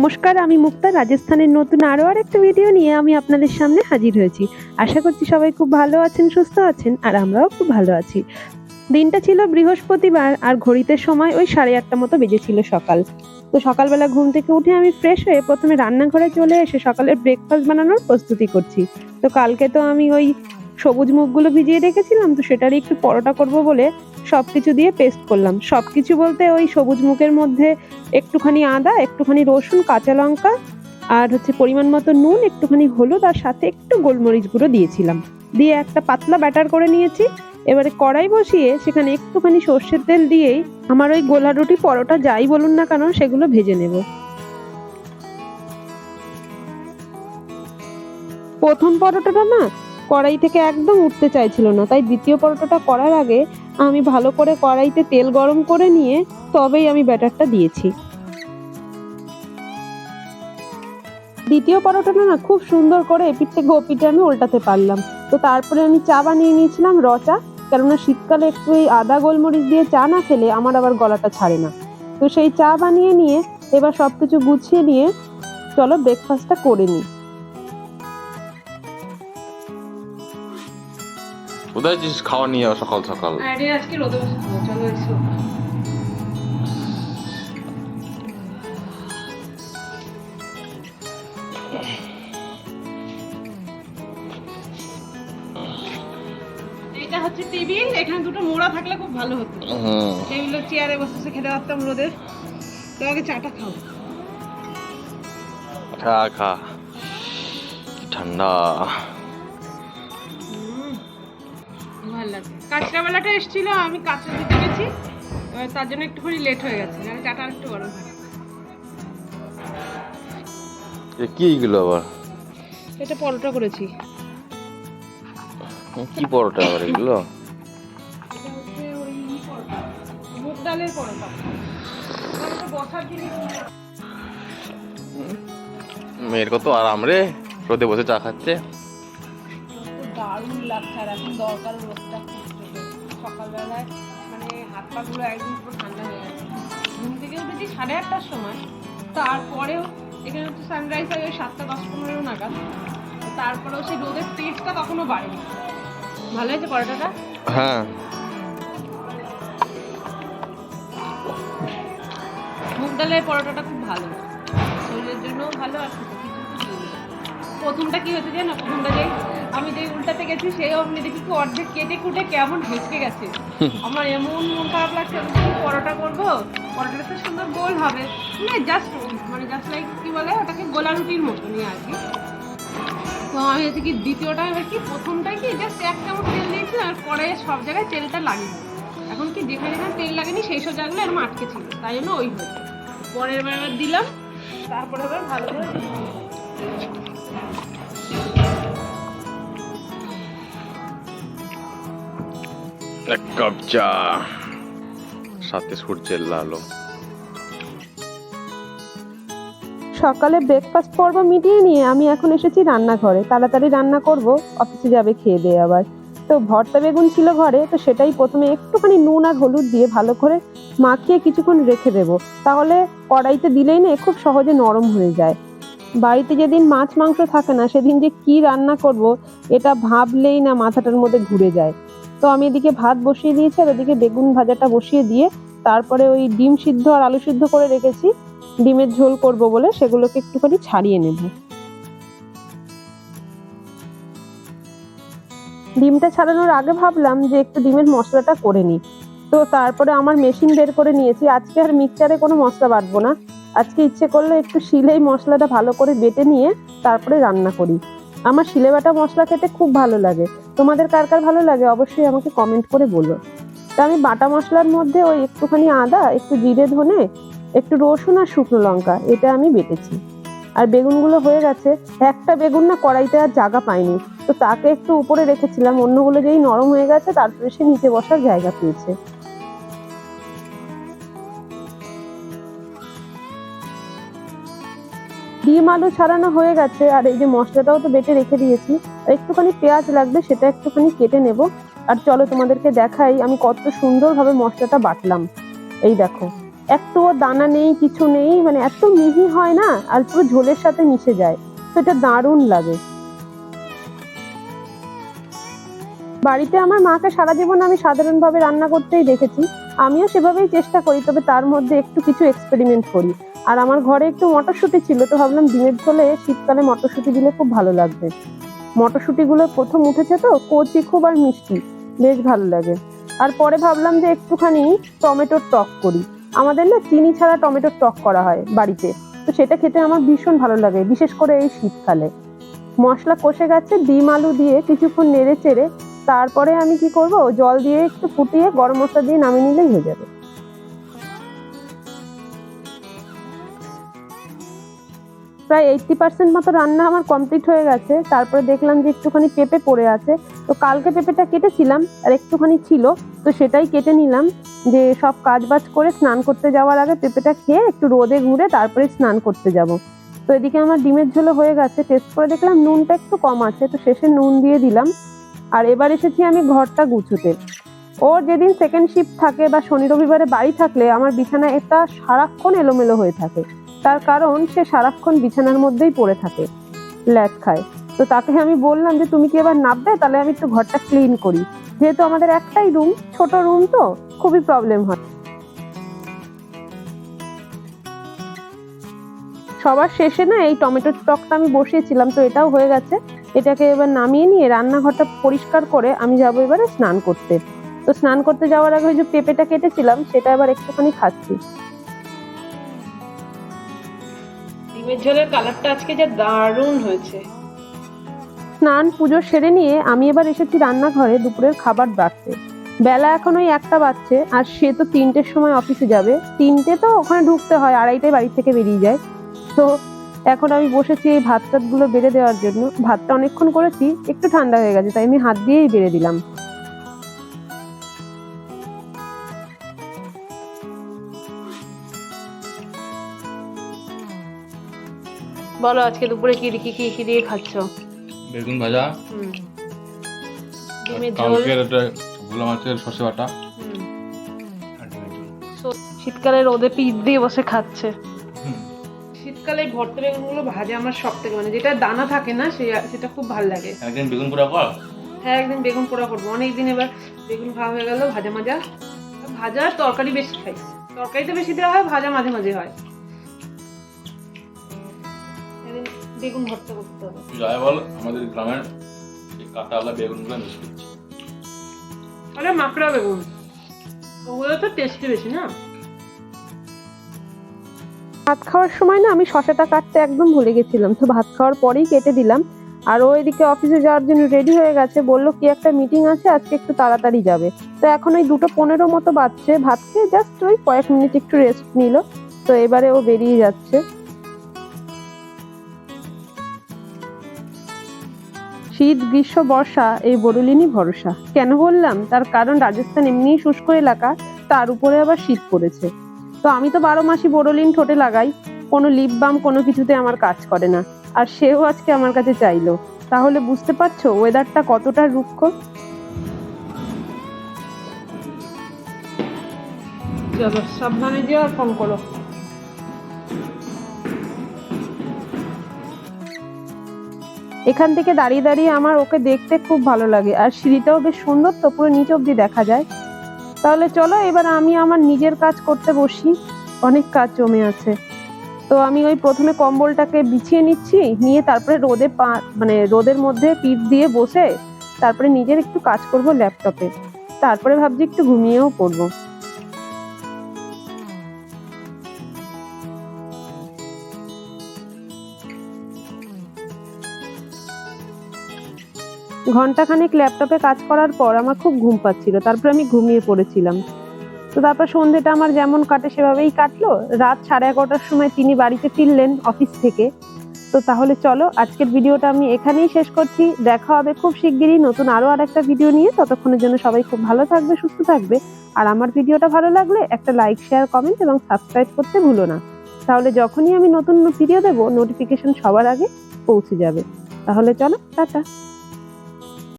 নমস্কার, আমি মুক্তা। রাজস্থানের নতুন আরও আর একটা ভিডিও নিয়ে আমি আপনাদের সামনে হাজির হয়েছি। আশা করছি সবাই খুব ভালো আছেন, সুস্থ আছেন, আর আমরাও খুব ভালো আছি। দিনটা ছিল বৃহস্পতিবার, আর ঘড়িতে সময় ওই সাড়ে আটটা মতো বেজেছিল সকাল। তো সকালবেলা ঘুম থেকে উঠে আমি ফ্রেশ হয়ে প্রথমে রান্নাঘরে চলে এসে সকালের ব্রেকফাস্ট বানানোর প্রস্তুতি করছি। তো কালকে তো আমি ওই সবুজ মুখগুলো ভিজিয়ে রেখেছিলাম, তো সেটারই একটু পরোটা করব বলে সব কিছু দিয়ে পেস্ট করলাম। সব কিছু বলতে ওই সবুজ মুখের মধ্যে একটুখানি আদা, একটুখানি রসুন, কাঁচা লঙ্কা আর হচ্ছে পরিমাণ মতো নুন, একটুখানি হলুদ আর সাথে একটু গোলমরিচ গুঁড়ো দিয়েছিলাম। দিয়ে একটা পাতলা ব্যাটার করে নিয়েছি। এবারে কড়াই বসিয়ে সেখানে একটুখানি সর্ষের তেল দিয়েই আমার ওই গোলা রুটি, পরোটা যাই বলুন না কেন, সেগুলো ভেজে নেব। প্রথম পরোটাটা না কড়াই থেকে একদম উঠতে চাইছিল না। তাই দ্বিতীয় পরোটাটা করার আগে আমি ভালো করে কড়াইতে তেল গরম করে নিয়ে তবেই আমি ব্যাটারটা দিয়েছি। দ্বিতীয় পরোটাটা না খুব সুন্দর করে এপিট থেকে ওপিটে আমি উল্টাতে পারলাম। তো তারপরে আমি চা বানিয়ে নিয়েছিলাম, র চা। কেননা শীতকালে একটু এই আদা গোলমরিচ দিয়ে চা না খেলে আমার আবার গলাটা ছাড়ে না। তো সেই চা বানিয়ে নিয়ে এবার সব কিছু গুছিয়ে নিয়ে চলো ব্রেকফাস্টটা করে নিই। কোথায় জিনিস খাওয়া নিয়ে সকাল সকাল। আরে আজকে রোদে বসে খাব চলো এসো। এটা হচ্ছে টেবিল এখানে দুটো মোড়া থাকলে খুব ভালো হতো। টেবিলের চেয়ারে বসে বসে খেতে পারতাম রোদে। তো আগে চাটা খাও। খা খা। ঠান্ডা। ভালো লাগে কাঁচরা বেলাটা এসেছিল আমি কাঁচরা দিতে গেছি। তার জন্য একটুখানি লেট হয়ে গেছে নাহলে চাটা একটু গরম হয় কি এগুলো আবার? এটা পরোটা করেছি। কি পরোটা আবার এগুলো? মুগ ডালের পরোটা। মেয়ের কত আরাম রে রোদে বসে চা খাচ্ছে। দারুণ লাগছে আর এখন দরকার রোদটা খুব জোরে। সকালবেলায় মানে হাত পা গুলো একদম পুরো ঠান্ডা হয়ে গেছে। ঘুম থেকে উঠেছি সাড়ে আটটার সময়। তারপরেও এখানে হচ্ছে সানরাইজ আগে সাতটা দশ পনেরো নাগাদ। তারপরেও সেই রোদের তেজটা তখনও বাড়েনি। ভালো হয়েছে পরোটাটা? হ্যাঁ। মুগ ডালের পরোটাটা খুব ভালো। শরীরের জন্যও ভালো আর প্রথমটা কি হয়েছে জানো? প্রথমটা যে আমি যে উল্টাতে গেছি সেই অমনি দেখি কি অর্ধেক কেটে কুটে কেমন হেসকে গেছে। আমার এমন মন খারাপ লাগছে আমি কি পরোটা করব পরোটাটা তো সুন্দর গোল হবে। মানে জাস্ট মানে জাস্ট লাইক কি বলে ওটাকে গোলা রুটির মতনই আর কি। তো আমি হচ্ছে কি দ্বিতীয়টা এবার কি প্রথমটাই কি জাস্ট এক চামচ তেল দিয়েছি আর পরে সব জায়গায় তেলটা লাগিয়ে এখন কি যেখানে যেখানে তেল লাগেনি সেই সব জায়গাগুলো এরকম আটকে ছিল তাই জন্য ওই হয়েছে। পরের বার দিলাম তারপরে এবার ভালো করে এক কাপ চা। সাথে সূর্যের লালো সকালে ব্রেকফাস্ট পর্ব মিটিয়ে নিয়ে আমি এখন এসেছি রান্নাঘরে। তাড়াতাড়ি রান্না করব, অফিসে যাবে খেয়ে দিয়ে আবার। তো ভর্তা বেগুন ছিল ঘরে, তো সেটাই প্রথমে একটুখানি নুন আর হলুদ দিয়ে ভালো করে মাখিয়ে কিছুক্ষণ রেখে দেব। তাহলে কড়াইতে দিলেই না খুব সহজে নরম হয়ে যায়। বাড়িতে যেদিন মাছ মাংস থাকে না, সেদিন যে কি রান্না করব, এটা ভাবলেই না মাথাটার মধ্যে ঘুরে যায়। তো আমি এদিকে ভাত বসিয়ে দিয়েছি আর ওদিকে বেগুন ভাজাটা বসিয়ে দিয়ে তারপরে ওই ডিম সিদ্ধ আর আলু সিদ্ধ করে রেখেছি। ডিমের ঝোল করব বলে সেগুলোকে একটুখানি ছাড়িয়ে নেব। ডিমটা ছাড়ানোর আগে ভাবলাম যে একটু ডিমের মশলাটা করে নিই। তো তারপরে আমার মেশিন বের করে নিয়েছি। আজকে আর মিক্সচারে কোনো মশলা বাটবো না। আজকে ইচ্ছে করলে একটু শিলেই মশলাটা ভালো করে বেটে নিয়ে তারপরে রান্না করি। আমার শিলে বাটা মশলা খেতে খুব ভালো লাগে। তোমাদের কার কার ভালো লাগে অবশ্যই আমাকে কমেন্ট করে বলো। তা আমি বাটা মশলার মধ্যে ওই একটুখানি আদা, একটু জিরে ধনে, একটু রসুন আর শুকনো লঙ্কা, এটা আমি বেটেছি। আর বেগুনগুলো হয়ে গেছে। একটা বেগুন না কড়াইতে আর জায়গা পাইনি। তো তাকে একটু উপরে রেখেছিলাম, অন্যগুলো যেই নরম হয়ে গেছে তারপরে সে নিচে বসার জায়গা পেয়েছে। ডিম আলু ছাড়ানো হয়ে গেছে, আর এই যে মশলাটাও তো বেটে রেখে দিয়েছি, আর একটুখানি পেঁয়াজ লাগবে, সেটা একটুখানি কেটে নেব। আর চলো তোমাদেরকে দেখাই আমি কত সুন্দরভাবে মশলাটা বাটলাম। এই দেখো, একটুও দানা নেই, কিছু নেই মানে এত মিহি হয় না, আর পুরো ঝোলের সাথে মিশে যায়। তো এটা দারুণ লাগে। বাড়িতে আমার মাকে সারা জীবন আমি সাধারণভাবে রান্না করতেই দেখেছি, আমিও সেভাবেই চেষ্টা করি, তবে তার মধ্যে একটু কিছু এক্সপেরিমেন্ট করি। আর আমার ঘরে একটু মটরশুঁটি ছিল, তো ভাবলাম ডিমের ঝোলে শীতকালে মটরশুঁটি দিলে খুব ভালো লাগবে। মটরশুঁটিগুলো প্রথম উঠেছে তো, কচি খুব আর মিষ্টি, বেশ ভালো লাগে। আর পরে ভাবলাম যে একটুখানি টমেটোর টক করি। আমাদের না চিনি ছাড়া টমেটোর টক করা হয় বাড়িতে, তো সেটা খেতে আমার ভীষণ ভালো লাগে, বিশেষ করে এই শীতকালে। মশলা কষে গেছে, ডিম আলু দিয়ে কিছুক্ষণ নেড়ে চেড়ে, তারপরে আমি কি করব, জল দিয়ে একটু ফুটিয়ে গরম মশলা দিয়ে নামিয়ে নিলেই হয়ে যাবে। প্রায় এইটটি পার্সেন্ট মতো রান্না আমার কমপ্লিট হয়ে গেছে। তারপরে দেখলাম যে একটুখানি পেঁপে পড়ে আছে। তো কালকে পেঁপেটা কেটেছিলাম, আর একটুখানি ছিল। তো সেটাই কেটে নিলাম। যে সব কাজ বাজ করে স্নান করতে যাওয়ার আগে পেঁপেটা খেয়ে একটু রোদে ঘুরে তারপরে স্নান করতে যাব। তো এদিকে আমার ডিমের ঝোলও হয়ে গেছে। টেস্ট করে দেখলাম নুনটা একটু কম আছে। তো শেষে নুন দিয়ে দিলাম। আর এবার এসেছি আমি ঘরটা গুছোতে। ওর যেদিন সেকেন্ড শিফট থাকে বা শনি রবিবারে বাড়ি থাকলে আমার বিছানা এটা সারাক্ষণ এলোমেলো হয়ে থাকে। তার কারণ সে সারাক্ষণ বিছানার মধ্যেই পড়ে থাকে ল্যাট খায়। তো তাকে আমি বললাম যে, তুমি কি এবার নাববে তাহলে আমি একটু ঘরটা ক্লিন করি। যেহেতু আমাদের একটাই রুম ছোট রুম তো, খুবই প্রবলেম হয়। সবার শেষে না এই টমেটোর টকটা আমি বসিয়েছিলাম, তো এটাও হয়ে গেছে। এটাকে এবার নামিয়ে নিয়ে রান্নাঘরটা পরিষ্কার করে আমি যাব এবারে স্নান করতে। তো স্নান করতে যাওয়ার আগে ওই যে পেঁপেটা কেটেছিলাম, সেটা এবার একটুখানি খাচ্ছি। ডিমের ঝোলের কালারটা আজকে যা দারুণ হয়েছে। স্নান, পুজো সেরে নিয়ে আমি এবার এসেছি রান্নাঘরে দুপুরের খাবার বাড়তে। বেলা এখন ওই একটা বাজছে, আর সে তো তিনটের সময় অফিসে যাবে। তিনটে তো ওখানে ঢুকতে হয়, আড়াইটায় বাড়ি থেকে বেরিয়ে যায়। তো এখন আমি বসেছি এই ভাত টাতগুলো বেড়ে দেওয়ার জন্য। ভাতটা অনেকক্ষণ করেছি, একটু ঠান্ডা হয়ে গেছে, তাই আমি হাত দিয়েই বেড়ে দিলাম। বলো আজকে দুপুরে কি কি কি কি দিয়ে খাচ্ছ? বেগুন ভাজা। হুম। ডিমের ঝোল। ভোলা মাছের সর্ষে বাটা। শীতকালে রোদে পিঠ দিয়ে বসে খাচ্ছে। শীতকালে ভর্তা বেগুনগুলো ভাজা আমার সব থেকে মানে যেটা দানা থাকে না সেটা খুব ভালো লাগে। একদিন বেগুন পোড়া কর? হ্যাঁ একদিন বেগুন পোড়া করব। অনেকদিন এবার বেগুন খাওয়া হয়ে গেল ভাজা মাজা। ভাজা আর তরকারি বেশি খাই। তরকারিতে বেশি দেওয়া হয় ভাজা মাঝে মাঝে হয়। বেগুন ভর্তা করতে হবে। তুই বল আমাদের গ্রামের এই কাঁটাওয়ালা বেগুনগুলো মিস করছি আরে মাকড়া বেগুন। ওগুলো তো টেস্টি বেশি না? ভাত খাওয়ার সময় না আমি শশাটা কাটতে একদম ভুলে গেছিলাম। তো ভাত খাওয়ার পরেই কেটে দিলাম। আর ও এদিকে অফিসে যাওয়ার জন্য রেডি হয়ে গেছে। বলল কি একটা মিটিং আছে? আজকে একটু তাড়াতাড়ি যাবে। তো এখন ওই দুটো পনেরো মতো বাজছে। ভাত খেয়ে জাস্ট ওই কয়েক মিনিট একটু রেস্ট নিল। তো এবারে ও বেরিয়ে যাচ্ছে। শীত, গ্রীষ্ম, বর্ষা, এই বরুলিনই ভরসা। কেন বললাম? তার কারণ রাজস্থান এমনিই শুষ্ক এলাকা, তার উপরে আবার শীত পড়েছে। তো আমি তো বারো মাসই বোরোলিন ঠোঁটে লাগাই, কোনো লিপ বাম, কোনো কিছুতে আমার কাজ করে না। আর সেও আজকে আমার কাছে চাইলো। তাহলে বুঝতে পারছ ওয়েদারটা কতটা রুক্ষ? সাবধানে যেও আর ফোন করো। এখান থেকে দাঁড়িয়ে দাঁড়িয়ে আমার ওকে দেখতে খুব ভালো লাগে। আর সিঁড়িটাও বেশ সুন্দর তো, পুরো নিচ অব্দি দেখা যায়। তাহলে চলো, এবার আমি আমার নিজের কাজ করতে বসি। অনেক কাজ জমে আছে। তো আমি ওই প্রথমে কম্বলটাকে বিছিয়ে নিচ্ছি, নিয়ে তারপরে রোদে পা মানে রোদের মধ্যে পিঠ দিয়ে বসে তারপরে নিজের একটু কাজ করব ল্যাপটপে। তারপরে ভাবছি একটু ঘুমিয়েও পড়ব। ঘন্টাখানেক ল্যাপটপে কাজ করার পর আমার খুব ঘুম পাচ্ছিল। তারপর আমি ঘুমিয়ে পড়েছিলাম। তো তারপর সন্ধ্যেটা আমার যেমন কাটে সেভাবেই কাটলো। রাত সাড়ে এগারোটার সময় তিনি বাড়িতে ফিরলেন অফিস থেকে। তো তাহলে চলো, আজকের ভিডিওটা আমি এখানেই শেষ করছি। দেখা হবে খুব শিগগিরই নতুন আরও আর একটা ভিডিও নিয়ে। ততক্ষণের জন্য সবাই খুব ভালো থাকবে, সুস্থ থাকবে। আর আমার ভিডিওটা ভালো লাগলে একটা লাইক শেয়ার কমেন্ট এবং সাবস্ক্রাইব করতে ভুলো না। তাহলে যখনই আমি নতুন ভিডিও দেবো নোটিফিকেশন সবার আগে পৌঁছে যাবে। তাহলে চলো, টাটা।